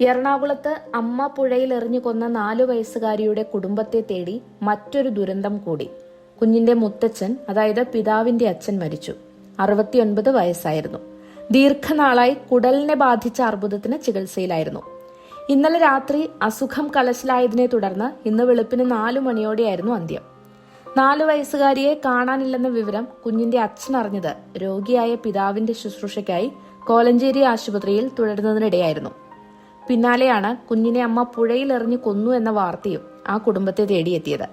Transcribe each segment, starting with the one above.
എറണാകുളത്ത് അമ്മ പുഴയിൽ എറിഞ്ഞു കൊന്ന നാലു വയസ്സുകാരിയുടെ കുടുംബത്തെ തേടി മറ്റൊരു ദുരന്തം കൂടി. കുഞ്ഞിന്റെ മുത്തച്ഛൻ അതായത് പിതാവിന്റെ അച്ഛൻ മരിച്ചു. അറുപത്തിയൊൻപത് വയസ്സായിരുന്നു. ദീർഘനാളായി കുടലിനെ ബാധിച്ച അർബുദത്തിന് ചികിത്സയിലായിരുന്നു. ഇന്നലെ രാത്രി അസുഖം കലശലായതിനെ തുടർന്ന് ഇന്ന് വെളുപ്പിന് നാലു മണിയോടെയായിരുന്നു അന്ത്യം. നാലു വയസ്സുകാരിയെ കാണാനില്ലെന്ന വിവരം കുഞ്ഞിന്റെ അച്ഛൻ അറിഞ്ഞത് രോഗിയായ പിതാവിന്റെ ശുശ്രൂഷയ്ക്കായി കോലഞ്ചേരി ആശുപത്രിയിൽ തുടരുന്നതിനിടെയായിരുന്നു. പിന്നാലെയാണ് കുഞ്ഞിനെ അമ്മ പുഴയിൽ എറിഞ്ഞു കൊന്നു എന്ന വാർത്തയും ആ കുടുംബത്തെ തേടിയെത്തിയത്.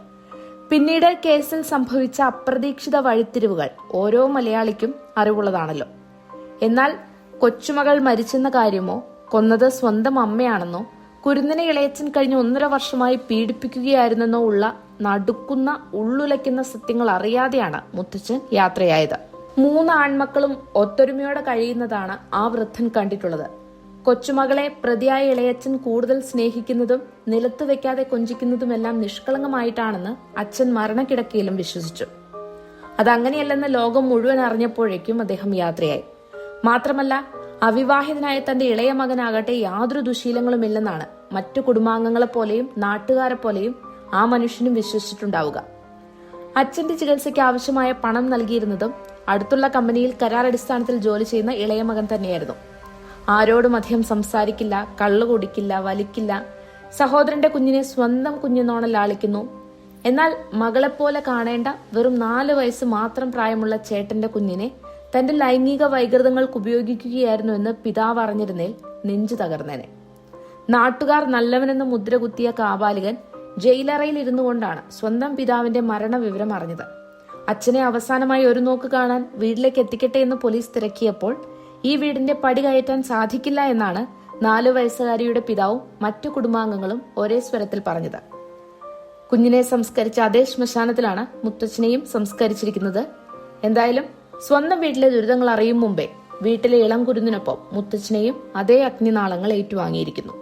പിന്നീട് കേസിൽ സംഭവിച്ച അപ്രതീക്ഷിത വഴിത്തിരിവുകൾ ഓരോ മലയാളിക്കും അറിവുള്ളതാണല്ലോ. എന്നാൽ കൊച്ചുമകൾ മരിച്ചെന്ന കാര്യമോ കൊന്നത് സ്വന്തം അമ്മയാണെന്നോ കുരുന്നിനെ ഇളയച്ചൻ കഴിഞ്ഞ ഒന്നര വർഷമായി പീഡിപ്പിക്കുകയായിരുന്നെന്നോ ഉള്ള നടുക്കുന്ന ഉള്ളുലയ്ക്കുന്ന സത്യങ്ങൾ അറിയാതെയാണ് മുത്തച്ഛൻ യാത്രയായത്. മൂന്ന് ആൺമക്കളും ഒത്തൊരുമയോടെ കഴിയുന്നതാണ് ആ വൃദ്ധൻ കണ്ടിട്ടുള്ളത്. കൊച്ചുമകളെ പ്രതിയായ ഇളയച്ചൻ കൂടുതൽ സ്നേഹിക്കുന്നതും നിലത്ത് വെക്കാതെ കൊഞ്ചിക്കുന്നതുമെല്ലാം നിഷ്കളങ്കമായിട്ടാണെന്ന് അച്ഛൻ മരണക്കിടക്കയിലും വിശ്വസിച്ചു. അതങ്ങനെയല്ലെന്ന് ലോകം മുഴുവൻ അറിഞ്ഞപ്പോഴേക്കും അദ്ദേഹം യാത്രയായി. മാത്രമല്ല അവിവാഹിതനായ തന്റെ ഇളയ മകനാകട്ടെ യാതൊരു ദുശീലങ്ങളുമില്ലെന്നാണ് മറ്റു കുടുംബാംഗങ്ങളെ പോലെയും നാട്ടുകാരെ പോലെയും ആ മനുഷ്യനും വിശ്വസിച്ചിട്ടുണ്ടാവുക. അച്ഛന്റെ ചികിത്സയ്ക്ക് ആവശ്യമായ പണം നൽകിയിരുന്നതും അടുത്തുള്ള കമ്പനിയിൽ കരാർ അടിസ്ഥാനത്തിൽ ജോലി ചെയ്യുന്ന ഇളയ മകൻ തന്നെയായിരുന്നു. ആരോടും അധികം സംസാരിക്കില്ല കള്ളു കുടിക്കില്ല വലിക്കില്ല. സഹോദരന്റെ കുഞ്ഞിനെ സ്വന്തം കുഞ്ഞെന്നോണം ലാളിക്കുന്നു എന്നാൽ മകളെപ്പോലെ കാണേണ്ട വെറും നാല് വയസ്സ് മാത്രം പ്രായമുള്ള ചേട്ടന്റെ കുഞ്ഞിനെ തന്റെ ലൈംഗിക വൈകൃതങ്ങൾക്ക് ഉപയോഗിക്കുകയായിരുന്നു എന്ന് പിതാവ് അറിഞ്ഞിരുന്നേൽ നെഞ്ചു തകർന്നേനെ. നാട്ടുകാർ നല്ലവനെന്ന് മുദ്ര കുത്തിയ കാബാലികൻ ജയിലറയിൽ ഇരുന്നു കൊണ്ടാണ് സ്വന്തം പിതാവിന്റെ മരണവിവരം അറിഞ്ഞത്. അച്ഛനെ അവസാനമായി ഒരു നോക്ക് കാണാൻ വീട്ടിലേക്ക് എത്തിക്കട്ടെ എന്ന് പോലീസ് തിരക്കിയപ്പോൾ ഈ വീടിന്റെ പടി കയറ്റാൻ സാധിക്കില്ല എന്നാണ് നാലു വയസ്സുകാരിയുടെ പിതാവും മറ്റു കുടുംബാംഗങ്ങളും ഒരേ സ്വരത്തിൽ പറഞ്ഞത്. കുഞ്ഞിനെ സംസ്കരിച്ച അതേ ശ്മശാനത്തിലാണ് മുത്തച്ഛനെയും സംസ്കരിച്ചിരിക്കുന്നത്. എന്തായാലും സ്വന്തം വീട്ടിലെ ദുരിതങ്ങൾ അറിയും മുമ്പേ വീട്ടിലെ ഇളം കുരുന്നിനൊപ്പം മുത്തച്ഛനെയും അതേ അഗ്നിനാളങ്ങൾ ഏറ്റുവാങ്ങിയിരിക്കുന്നു.